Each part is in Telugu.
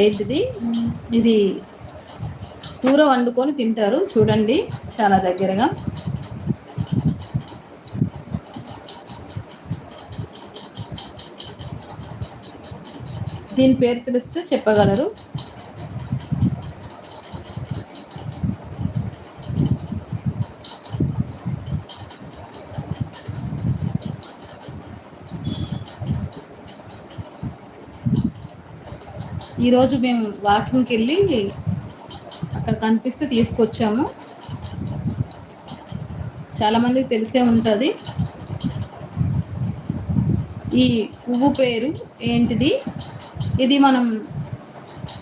ఏంటిది? ఇది కూర వండుకొని తింటారు. చూడండి చాలా దగ్గరగా. దీని పేరు తెలిస్తే చెప్పగలరు. ఈరోజు మేము వాకింగ్కి వెళ్ళి అక్కడ కనిపిస్తే తీసుకొచ్చాము. చాలామందికి తెలిసే ఉంటుంది. ఈ పువ్వు పేరు ఏంటిది? ఇది మనం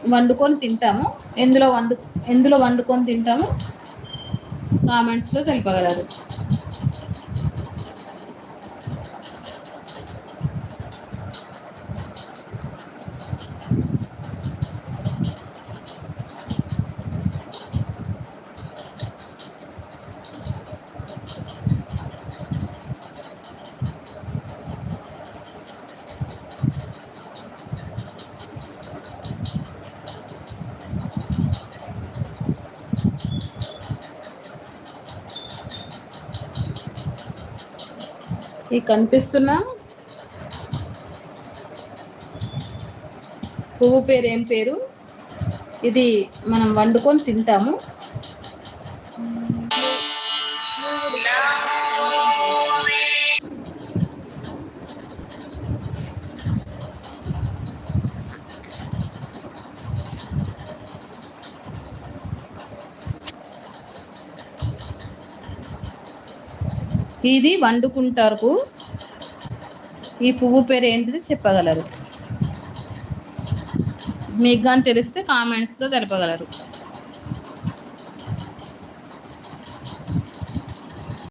వండుకొని తింటాము. ఎందులో వండు ఎందులో వండుకొని తింటాము? కామెంట్స్లో తెలిపగలరు. ఈ కనిపిస్తున్న పువ్వు పేరు ఏం పేరు? ఇది మనం వండుకొని తింటాము. ఇది వండుకుంటారు ఈ పువ్వు పేరు ఏంటిది చెప్పగలరు. మీకు కానీ తెలిస్తే కామెంట్స్లో తెలపగలరు.